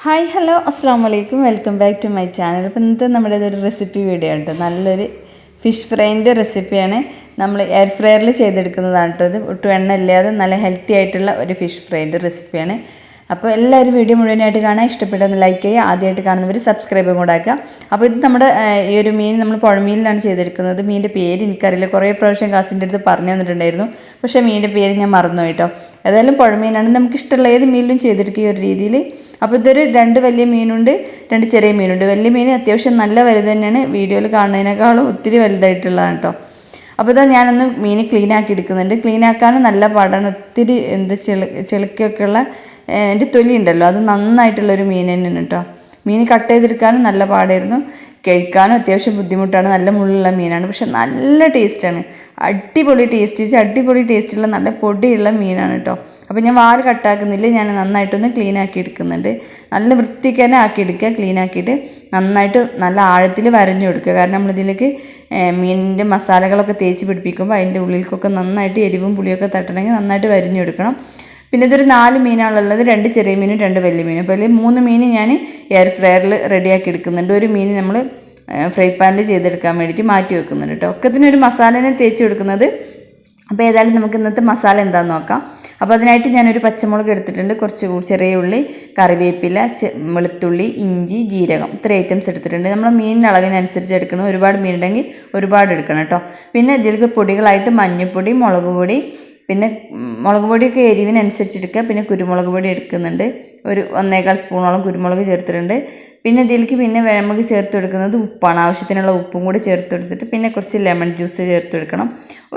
Hi hello അസ്സാം വലൈക്കും welcome back to my channel അപ്പോൾ ഇന്നത്തെ നമ്മുടെ ഇതൊരു റെസിപ്പി വീഡിയോ ഉണ്ട് നല്ലൊരു ഫിഷ് ഫ്രൈന്റെ റെസിപ്പിയാണ് നമ്മൾ എയർ ഫ്രയറിൽ ചെയ്തെടുക്കുന്നതാണ് കേട്ടോ ഇത്. ഒട്ടും എണ്ണ ഇല്ലാതെ നല്ല ഹെൽത്തി ആയിട്ടുള്ള ഒരു ഫിഷ് ഫ്രൈന്റെ റെസിപ്പിയാണ് അപ്പോൾ എല്ലാവരും വീഡിയോ മുഴുവനായിട്ട് കാണാൻ ഇഷ്ടപ്പെട്ടൊന്ന് ലൈക്ക് ചെയ്യുക. ആദ്യമായിട്ട് കാണുന്നവർ സബ്സ്ക്രൈബും കൂടെ ആക്കുക. അപ്പോൾ ഇത് നമ്മുടെ ഈ ഒരു മീൻ നമ്മൾ പുഴമീനിലാണ് ചെയ്തെടുക്കുന്നത്. മീനിന്റെ പേര് എനിക്കറിയില്ല. കുറേ പ്രാവശ്യം കാസിന്റെ അടുത്ത് പറഞ്ഞു തന്നിട്ടുണ്ടായിരുന്നു. പക്ഷേ മീനിന്റെ പേര് ഞാൻ മറന്നു കേട്ടോ. ഏതായാലും പുഴമീനാണ്. നമുക്ക് ഇഷ്ടമുള്ള ഏത് മീനിലും ചെയ്തെടുക്കുക ഒരു രീതിയിൽ. അപ്പോൾ ഇതൊരു രണ്ട് വലിയ മീനുണ്ട് രണ്ട് ചെറിയ മീനുണ്ട്. വലിയ മീൻ അത്യാവശ്യം നല്ല വലുത് തന്നെയാണ്. വീഡിയോയിൽ കാണുന്നതിനേക്കാളും ഒത്തിരി വലുതായിട്ടുള്ളതാണ് കേട്ടോ. അപ്പോൾ ഇതാ ഞാനൊന്ന് മീൻ ക്ലീൻ ആക്കി എടുക്കുന്നുണ്ട്. ക്ലീൻ ആക്കാനും നല്ല പാടാണ്. ഒത്തിരി എന്ത് ചെളി ചെളിക്കൊക്കെ ഉള്ള എന്റെ തൊലി ഉണ്ടല്ലോ അത് നന്നായിട്ടുള്ളൊരു മീൻ തന്നെയാണ് കേട്ടോ. മീൻ കട്ട് ചെയ്തെടുക്കാനും നല്ല പാടായിരുന്നു. കഴിക്കാനും അത്യാവശ്യം ബുദ്ധിമുട്ടാണ്. നല്ല മുള്ളുള്ള മീനാണ്. പക്ഷെ നല്ല ടേസ്റ്റാണ്. അടിപൊളി ടേസ്റ്റ്. അടിപൊളി ടേസ്റ്റുള്ള നല്ല പൊടിയുള്ള മീനാണ് കേട്ടോ അപ്പോൾ ഞാൻ വാൽ കട്ടാക്കുന്നില്ല. ഞാൻ നന്നായിട്ടൊന്ന് ക്ലീൻ ആക്കി എടുക്കുന്നുണ്ട്. നല്ല വൃത്തിക്ക് തന്നെ ആക്കി എടുക്കുക. ക്ലീൻ ആക്കിയിട്ട് നന്നായിട്ട് നല്ല ആഴത്തിൽ വരഞ്ഞു കൊടുക്കുക. കാരണം നമ്മളിതിലേക്ക് മീനിന്റെ മസാലകളൊക്കെ തേച്ച് പിടിപ്പിക്കുമ്പോൾ അതിന്റെ ഉള്ളിലേക്കൊക്കെ നന്നായിട്ട് എരിവും പുളിയൊക്കെ തട്ടണമെങ്കിൽ നന്നായിട്ട് വരിഞ്ഞെടുക്കണം പിന്നെ ഇതൊരു നാല് മീനാണുള്ളത്. രണ്ട് ചെറിയ മീനും രണ്ട് വലിയ മീനും. അപ്പോൾ അതിൽ മൂന്ന് മീൻ ഞാൻ എയർ ഫ്രയറിൽ റെഡിയാക്കി എടുക്കുന്നുണ്ട്. ഒരു മീൻ നമ്മൾ ഫ്രൈ പാനിൽ ചെയ്തെടുക്കാൻ വേണ്ടിയിട്ട് മാറ്റി വെക്കുന്നുണ്ട് കേട്ടോ ഒക്കത്തിനൊരു മസാലനെ തേച്ച് കൊടുക്കുന്നത് അപ്പോൾ ഏതായാലും നമുക്ക് ഇന്നത്തെ മസാല എന്താണെന്ന് നോക്കാം. അപ്പോൾ അതിനായിട്ട് ഞാനൊരു പച്ചമുളക് എടുത്തിട്ടുണ്ട്. കുറച്ച് ചെറിയ ഉള്ളി കറിവേപ്പില വെളുത്തുള്ളി ഇഞ്ചി ജീരകം ഇത്ര ഐറ്റംസ് എടുത്തിട്ടുണ്ട്. നമ്മൾ മീനിന്റെ അളവിനനുസരിച്ച് എടുക്കണം. ഒരുപാട് മീനുണ്ടെങ്കിൽ ഒരുപാട് എടുക്കണം കേട്ടോ പിന്നെ ഇതിലേക്ക് പൊടികളായിട്ട് മഞ്ഞൾപ്പൊടി മുളക് പൊടി പിന്നെ മുളക് പൊടിയൊക്കെ എരിവിനനുസരിച്ച് എടുക്കുക പിന്നെ കുരുമുളക് പൊടി എടുക്കുന്നുണ്ട്. ഒരു ഒന്നേകാൽ സ്പൂണോളം കുരുമുളക് ചേർത്തിട്ടുണ്ട്. പിന്നെ ഇതിലേക്ക് പിന്നെ നമുക്ക് ചേർത്ത് കൊടുക്കുന്നത് ഉപ്പാണ്. ആവശ്യത്തിനുള്ള ഉപ്പും കൂടി ചേർത്ത് കൊടുത്തിട്ട് പിന്നെ കുറച്ച് ലെമൺ ജ്യൂസ് ചേർത്ത് കൊടുക്കണം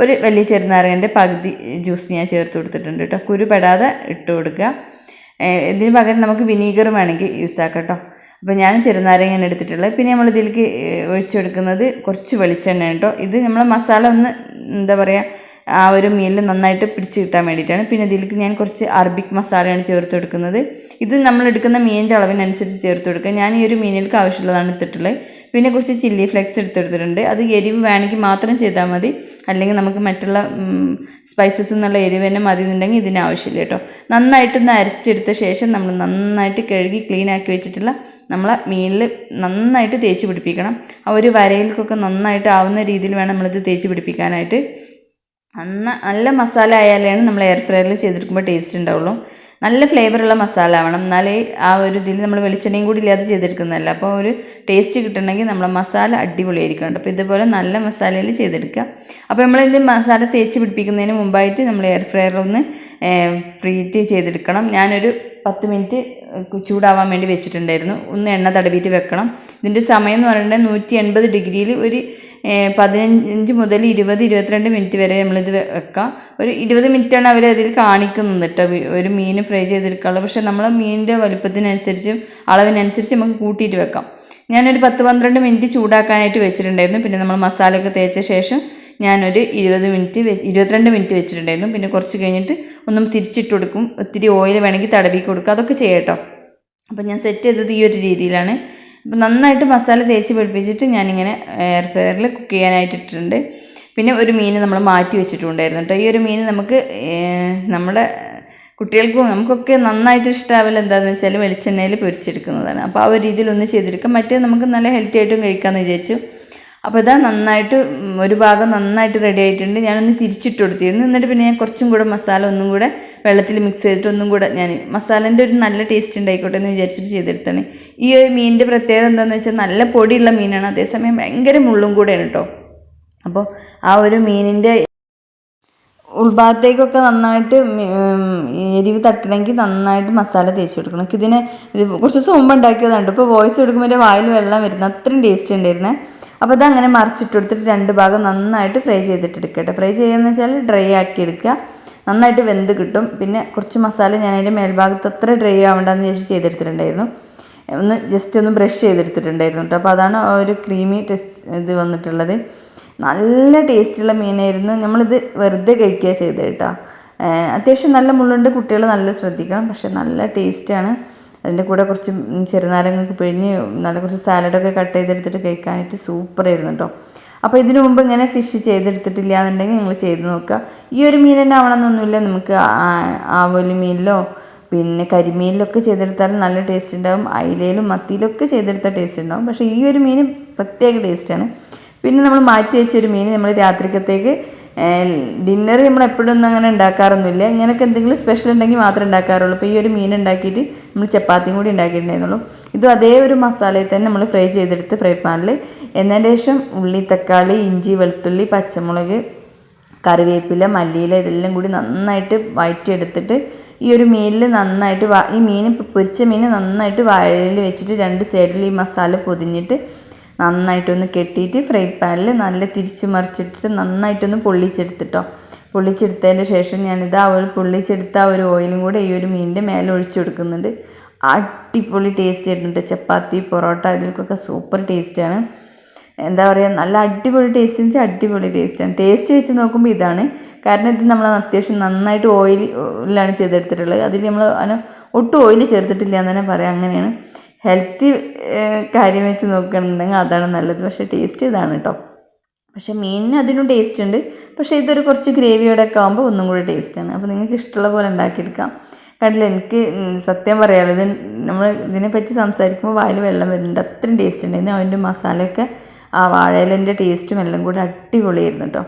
ഒരു വലിയ ചെറുനാരകന്റെ പകുതി ജ്യൂസ് ഞാൻ ചേർത്ത് കൊടുത്തിട്ടുണ്ട് കേട്ടോ. കുരു പെടാതെ ഇട്ട് കൊടുക്കുക. ഇതിന് പകരം നമുക്ക് വിനീഗർ വേണമെങ്കിൽ യൂസ് ആക്കാം കേട്ടോ. അപ്പോൾ ഞാൻ ചെറുനാരങ്ങയാണ് എടുത്തിട്ടുള്ളത്. പിന്നെ നമ്മൾ ഇതിലേക്ക് ഒഴിച്ചു കൊടുക്കുന്നത് കുറച്ച് വെളിച്ചെണ്ണ കേട്ടോ. ഇത് നമ്മൾ മസാല ഒന്ന് എന്താ പറയുക ആ ഒരു മീനിൽ നന്നായിട്ട് പിടിച്ച് കിട്ടാൻ വേണ്ടിയിട്ടാണ്. പിന്നെ ഇതിലേക്ക് ഞാൻ കുറച്ച് അറബിക് മസാലയാണ് ചേർത്ത് കൊടുക്കുന്നത്. ഇത് നമ്മൾ എടുക്കുന്ന മീനിന്റെ അളവിനനുസരിച്ച് ചേർത്ത് കൊടുക്കുക. ഞാൻ ഈ ഒരു മീനിലേക്ക് ആവശ്യമുള്ളതാണ് എടുത്തിട്ടുള്ളത്. പിന്നെ കുറച്ച് ചില്ലി ഫ്ലെക്സ് എടുത്തെടുത്തിട്ടുണ്ട് അത് എരിവ് വേണമെങ്കിൽ മാത്രം ചെയ്താൽ മതി. അല്ലെങ്കിൽ നമുക്ക് മറ്റുള്ള സ്പൈസസ് എന്നുള്ള എരിവ് തന്നെ മതി എന്നുണ്ടെങ്കിൽ ഇതിന് ആവശ്യമില്ല കേട്ടോ. നന്നായിട്ടൊന്ന് അരച്ചെടുത്ത ശേഷം നമ്മൾ നന്നായിട്ട് കഴുകി ക്ലീൻ ആക്കി വെച്ചിട്ടുള്ള നമ്മളെ മീനിൽ നന്നായിട്ട് തേച്ച് പിടിപ്പിക്കണം. ആ ഒരു വരയിൽക്കൊക്കെ നന്നായിട്ട് ആവുന്ന രീതിയിൽ വേണം നമ്മളിത് തേച്ച് പിടിപ്പിക്കാനായിട്ട്. നന്ന നല്ല മസാല ആയാലാണ് നമ്മൾ എയർ ഫ്രയറിൽ ചെയ്തെടുക്കുമ്പോൾ ടേസ്റ്റ് ഉണ്ടാവുള്ളൂ. നല്ല ഫ്ലേവറുള്ള മസാല ആവണം. എന്നാലേ ആ ഒരു ഇതിൽ നമ്മൾ വെളിച്ചെണ്ണയും കൂടി ഇല്ലാതെ ചെയ്തെടുക്കുന്നതല്ല അപ്പോൾ ഒരു ടേസ്റ്റ് കിട്ടണമെങ്കിൽ നമ്മൾ മസാല അടിപൊളിയായിരിക്കണം അപ്പോൾ ഇതുപോലെ നല്ല മസാലയിൽ ചെയ്തെടുക്കുക. അപ്പോൾ നമ്മൾ ഇത് മസാല തേച്ച് പിടിപ്പിക്കുന്നതിന് മുമ്പായിട്ട് നമ്മൾ എയർ ഫ്രയറിൽ ഒന്ന് ഫ്രീറ്റ് ചെയ്തെടുക്കണം. ഞാനൊരു പത്ത് മിനിറ്റ് ചൂടാവാൻ വേണ്ടി വെച്ചിട്ടുണ്ടായിരുന്നു. ഒന്ന് എണ്ണ തടവിയിട്ട് വെക്കണം. ഇതിന്റെ സമയം എന്ന് പറയുന്നത് നൂറ്റി എൺപത് ഡിഗ്രിയിൽ ഒരു പതിനഞ്ച് മുതൽ ഇരുപത് ഇരുപത്തിരണ്ട് മിനിറ്റ് വരെ നമ്മളിത് വെക്കാം. ഒരു ഇരുപത് മിനിറ്റാണ് അവർ അതിൽ കാണിക്കുന്നത് കേട്ടോ ഒരു മീൻ ഫ്രൈ ചെയ്തെടുക്കാനുള്ളത് പക്ഷേ നമ്മൾ മീനിന്റെ വലുപ്പത്തിനനുസരിച്ചും അളവിനനുസരിച്ച് നമുക്ക് കൂട്ടിയിട്ട് വെക്കാം. ഞാനൊരു പത്ത് പന്ത്രണ്ട് മിനിറ്റ് ചൂടാക്കാനായിട്ട് വെച്ചിട്ടുണ്ടായിരുന്നു. പിന്നെ നമ്മൾ മസാലയൊക്കെ തേച്ച ശേഷം ഞാനൊരു ഇരുപത് മിനിറ്റ് ഇരുപത്തിരണ്ട് മിനിറ്റ് വെച്ചിട്ടുണ്ടായിരുന്നു. പിന്നെ കുറച്ച് കഴിഞ്ഞിട്ട് ഒന്നും തിരിച്ചിട്ട് കൊടുക്കും. ഒത്തിരി ഓയിൽ വേണമെങ്കിൽ തടവി കൊടുക്കുക അതൊക്കെ ചെയ്യാം കേട്ടോ അപ്പോൾ ഞാൻ സെറ്റ് ചെയ്തത് ഈ ഒരു രീതിയിലാണ്. അപ്പോൾ നന്നായിട്ട് മസാല തേച്ച് പിടിപ്പിച്ചിട്ട് ഞാനിങ്ങനെ എയർ ഫ്രയറിൽ കുക്ക് ചെയ്യാനായിട്ട് ഇട്ടിട്ടുണ്ട് പിന്നെ ഒരു മീൻ നമ്മൾ മാറ്റി വെച്ചിട്ടുണ്ടായിരുന്നു കേട്ടോ ഈ ഒരു മീൻ നമുക്ക് നമ്മുടെ കുട്ടികൾക്കും നമുക്കൊക്കെ നന്നായിട്ട് ഇഷ്ടമാവില്ല എന്താണെന്ന് വെച്ചാൽ വെളിച്ചെണ്ണയിൽ പൊരിച്ചെടുക്കുന്നതാണ്. അപ്പോൾ ആ ഒരു രീതിയിൽ ഒന്ന് ചെയ്തെടുക്കാം. മറ്റേ നമുക്ക് നല്ല ഹെൽത്തി ആയിട്ടും കഴിക്കാമെന്ന് വിചാരിച്ചു. അപ്പോൾ ഇതാ നന്നായിട്ട് ഒരു ഭാഗം നന്നായിട്ട് റെഡി ആയിട്ടുണ്ട്. ഞാനൊന്ന് തിരിച്ചിട്ട് കൊടുത്തിരുന്നു എന്നിട്ട് പിന്നെ ഞാൻ കുറച്ചും കൂടെ മസാല ഒന്നും കൂടെ വെള്ളത്തിൽ മിക്സ് ചെയ്തിട്ട് ഒന്നും കൂടെ ഞാൻ മസാലേന്റെ ഒരു നല്ല ടേസ്റ്റ് ഉണ്ടായിക്കോട്ടെ എന്ന് വിചാരിച്ചിട്ട് ചെയ്തെടുത്താണ്. ഈ ഒരു മീനിന്റെ പ്രത്യേകത എന്താണെന്ന് വെച്ചാൽ നല്ല പൊടിയുള്ള മീനാണ്. അതേസമയം ഭയങ്കര മുള്ളും കൂടെയാണ് കേട്ടോ അപ്പോൾ ആ ഒരു മീനിന്റെ ഉൾഭാഗത്തേക്കൊക്കെ നന്നായിട്ട് എരിവ് തട്ടണമെങ്കിൽ നന്നായിട്ട് മസാല തേച്ച് കൊടുക്കണം. ഇതിന് ഇത് കുറച്ച് ദിവസം മുമ്പ് ഉണ്ടാക്കിയതാണ് ഇപ്പോൾ വോയിസ് കൊടുക്കുമ്പോൾ എന്റെ വായിൽ വെള്ളം വരുന്നത് അത്രയും ടേസ്റ്റ് ഉണ്ടായിരുന്നേ. അപ്പോൾ അതങ്ങനെ മറിച്ചിട്ട് കൊടുത്തിട്ട് രണ്ട് ഭാഗം നന്നായിട്ട് ഫ്രൈ ചെയ്തിട്ട് എടുക്കട്ടെ ഫ്രൈ ചെയ്യുകയെന്ന് വെച്ചാൽ ഡ്രൈ ആക്കി എടുക്കുക. നന്നായിട്ട് വെന്ത് കിട്ടും. പിന്നെ കുറച്ച് മസാല ഞാൻ അതിന്റെ മേൽഭാഗത്ത് അത്ര ഡ്രൈ ആവണ്ടെന്ന് ചേച്ചി ചെയ്തെടുത്തിട്ടുണ്ടായിരുന്നു. ഒന്ന് ജസ്റ്റ് ഒന്ന് ബ്രഷ് ചെയ്തെടുത്തിട്ടുണ്ടായിരുന്നു കേട്ടോ. അപ്പോൾ അതാണ് ഒരു ക്രീമി ടെസ്റ്റ് ഇത് വന്നിട്ടുള്ളത്. നല്ല ടേസ്റ്റുള്ള മീനായിരുന്നു. നമ്മളിത് വെറുതെ കഴിക്കുക ചെയ്തത് കേട്ടോ. അത്യാവശ്യം നല്ല മുള്ളുണ്ട്. കുട്ടികൾ നല്ല ശ്രദ്ധിക്കണം. പക്ഷെ നല്ല ടേസ്റ്റാണ്. അതിന്റെ കൂടെ കുറച്ച് ചെറുനാരങ്ങൊക്കെ പിഴിഞ്ഞ് നല്ല കുറച്ച് സാലഡൊക്കെ കട്ട് ചെയ്തെടുത്തിട്ട് കഴിക്കാനായിട്ട് സൂപ്പറായിരുന്നു കേട്ടോ. അപ്പോൾ ഇതിനു മുമ്പ് ഇങ്ങനെ ഫിഷ് ചെയ്തെടുത്തിട്ടില്ല എന്നുണ്ടെങ്കിൽ നിങ്ങൾ ചെയ്ത് നോക്കുക. ഈ ഒരു മീൻ തന്നെ ആവണമെന്നൊന്നുമില്ല. നമുക്ക് ആവോലി മീനിലോ പിന്നെ കരിമീനിലൊക്കെ ചെയ്തെടുത്താലും നല്ല ടേസ്റ്റ് ഉണ്ടാവും. അയിലയിലും മത്തിയിലൊക്കെ ചെയ്തെടുത്ത ടേസ്റ്റ് ഉണ്ടാവും. പക്ഷേ ഈ ഒരു മീൻ പ്രത്യേക ടേസ്റ്റാണ് പിന്നെ നമ്മൾ മാറ്റി വെച്ചൊരു മീൻ നമ്മൾ രാത്രിക്കത്തേക്ക് ഡിന്നർ നമ്മൾ എപ്പോഴും ഒന്നും അങ്ങനെ ഉണ്ടാക്കാറൊന്നുമില്ല. ഇങ്ങനെയൊക്കെ എന്തെങ്കിലും സ്പെഷ്യൽ ഉണ്ടെങ്കിൽ മാത്രമേ ഉണ്ടാക്കാറുള്ളൂ. അപ്പോൾ ഈ ഒരു മീൻ ഉണ്ടാക്കിയിട്ട് നമ്മൾ ചപ്പാത്തിയും കൂടി ഉണ്ടാക്കിയിട്ടുണ്ടായിരുന്നുള്ളൂ. ഇതും അതേ ഒരു മസാലയിൽ തന്നെ നമ്മൾ ഫ്രൈ ചെയ്തെടുത്ത് ഫ്രൈ പാനിൽ എന്നതിന് ശേഷം ഉള്ളി തക്കാളി ഇഞ്ചി വെളുത്തുള്ളി പച്ചമുളക് കറിവേപ്പില മല്ലിയില ഇതെല്ലാം കൂടി നന്നായിട്ട് വയറ്റിയെടുത്തിട്ട് ഈ ഒരു മീനിൽ നന്നായിട്ട് ഈ മീൻ പൊരിച്ച മീൻ നന്നായിട്ട് വാഴയിൽ വെച്ചിട്ട് രണ്ട് സൈഡിൽ ഈ മസാല പൊതിഞ്ഞിട്ട് നന്നായിട്ടൊന്ന് കെട്ടിയിട്ട് ഫ്രൈ പാനിൽ നല്ല തിരിച്ചു മറിച്ചിട്ടിട്ട് നന്നായിട്ടൊന്ന് പൊള്ളിച്ചെടുത്തിട്ടോ. പൊള്ളിച്ചെടുത്തതിന് ശേഷം ഞാനിത് ആ ഒരു പൊള്ളിച്ചെടുത്ത ആ ഒരു ഓയിലും കൂടെ ഈ ഒരു മീനിന്റെ മേലെ ഒഴിച്ചു കൊടുക്കുന്നുണ്ട്. അടിപൊളി ടേസ്റ്റ് ആയിട്ടുണ്ട്. ചപ്പാത്തി പൊറോട്ട ഇതിൽക്കൊക്കെ സൂപ്പർ ടേസ്റ്റാണ് എന്താ പറയുക നല്ല അടിപൊളി ടേസ്റ്റ് വെച്ചാൽ അടിപൊളി ടേസ്റ്റാണ് ടേസ്റ്റ് വെച്ച് നോക്കുമ്പോൾ ഇതാണ്. കാരണം ഇത് നമ്മൾ അത്യാവശ്യം നന്നായിട്ട് ഓയിലാണ് ചെയ്തെടുത്തിട്ടുള്ളത്. അതിൽ നമ്മൾ അതിന് ഒട്ടും ഓയിൽ ചേർത്തിട്ടില്ല എന്ന് തന്നെ പറയാം. അങ്ങനെയാണ്. ഹെൽത്തി കാര്യം വെച്ച് നോക്കുകയാണെന്നുണ്ടെങ്കിൽ അതാണ് നല്ലത്. പക്ഷേ ടേസ്റ്റ് ഇതാണ് കേട്ടോ പക്ഷേ മീനിന് അതിനും ടേസ്റ്റ് ഉണ്ട്. പക്ഷേ ഇതൊരു കുറച്ച് ഗ്രേവിയോടെ ഒക്കെ ആകുമ്പോൾ ഒന്നും കൂടി ടേസ്റ്റാണ് അപ്പോൾ നിങ്ങൾക്ക് ഇഷ്ടമുള്ള പോലെ ഉണ്ടാക്കിയെടുക്കാം. കണ്ടില്ല എനിക്ക് സത്യം പറയാമല്ലോ ഇത് നമ്മൾ ഇതിനെപ്പറ്റി സംസാരിക്കുമ്പോൾ വായിൽ വെള്ളം വരുന്നുണ്ട്. അത്രയും ടേസ്റ്റ് ഉണ്ടായിരുന്നു അതിന്റെ മസാലയൊക്കെ ആ വാഴയിലന്റെ ടേസ്റ്റും എല്ലാം കൂടി അടിപൊളിയായിരുന്നു കേട്ടോ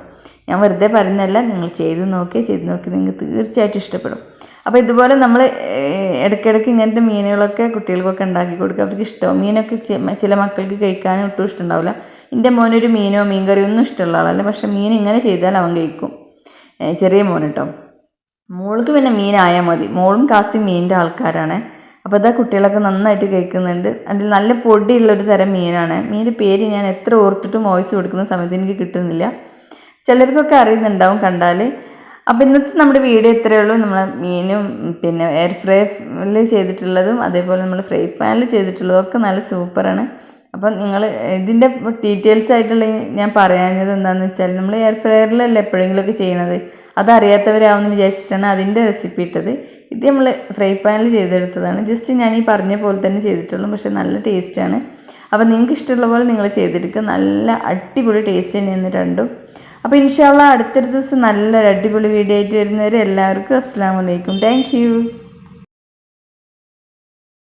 ഞാൻ വെറുതെ പറയുന്നതല്ല നിങ്ങൾ ചെയ്ത് നോക്കി ചെയ്ത് നോക്കി നിങ്ങൾക്ക് തീർച്ചയായിട്ടും ഇഷ്ടപ്പെടും. അപ്പോൾ ഇതുപോലെ നമ്മൾ ഇടയ്ക്കിടയ്ക്ക് ഇങ്ങനത്തെ മീനുകളൊക്കെ കുട്ടികൾക്കൊക്കെ ഉണ്ടാക്കി കൊടുക്കുക. അവർക്ക് ഇഷ്ടമാവും മീനൊക്കെ ചില മക്കൾക്ക് കഴിക്കാനും ഒട്ടും ഇഷ്ടമുണ്ടാവില്ല. എന്റെ മോനൊരു മീനോ മീൻ കറിയോ ഒന്നും ഇഷ്ടമുള്ള ആളല്ല. പക്ഷേ മീൻ ഇങ്ങനെ ചെയ്താൽ അവൻ കഴിക്കും. ചെറിയ മോൻ കേട്ടോ മോൾക്ക് പിന്നെ മീനായാൽ മതി. മോളും കാസി മീനിന്റെ ആൾക്കാരാണ്. അപ്പോൾ അതാ കുട്ടികളൊക്കെ നന്നായിട്ട് കഴിക്കുന്നുണ്ട്. അതിൽ നല്ല പൊടിയുള്ളൊരു തരം മീനാണ്. മീന്റെ പേര് ഞാൻ എത്ര ഓർത്തിട്ടും വോയിസ് കൊടുക്കുന്ന സമയത്ത് എനിക്ക് കിട്ടുന്നില്ല. ചിലർക്കൊക്കെ അറിയുന്നുണ്ടാവും കണ്ടാൽ അപ്പോൾ ഇന്നത്തെ നമ്മുടെ വീഡിയോ ഇത്രയേ ഉള്ളൂ. നമ്മൾ മീനും പിന്നെ എയർ ഫ്രൈയിൽ ചെയ്തിട്ടുള്ളതും അതേപോലെ നമ്മൾ ഫ്രൈ പാനിൽ ചെയ്തിട്ടുള്ളതും ഒക്കെ നല്ല സൂപ്പറാണ്. അപ്പം നിങ്ങൾ ഇതിന്റെ ഡീറ്റെയിൽസ് ആയിട്ടുള്ള ഞാൻ പറയാഞ്ഞത് എന്താണെന്ന് വെച്ചാൽ നമ്മൾ എയർ ഫ്രയറിലല്ല എപ്പോഴെങ്കിലുമൊക്കെ ചെയ്യണത്? അതറിയാത്തവരാവുമെന്ന് വിചാരിച്ചിട്ടാണ് അതിന്റെ റെസിപ്പി ഇട്ടത്. ഇത് നമ്മൾ ഫ്രൈ പാനിൽ ചെയ്തെടുത്തതാണ്. ജസ്റ്റ് ഞാൻ ഈ പറഞ്ഞ പോലെ തന്നെ ചെയ്തിട്ടുള്ളൂ. പക്ഷേ നല്ല ടേസ്റ്റാണ് അപ്പോൾ നിങ്ങൾക്ക് ഇഷ്ടമുള്ള പോലെ നിങ്ങൾ ചെയ്തെടുക്കുക നല്ല അടിപൊളി ടേസ്റ്റ് തന്നെ എന്ന് രണ്ടും. അപ്പോൾ ഇൻഷാല്ല അടുത്തൊരു ദിവസം നല്ലൊരു അടിപൊളി വീഡിയോ ആയിട്ട് വരുന്നവരെ എല്ലാവർക്കും അസ്സാം വലൈക്കും താങ്ക്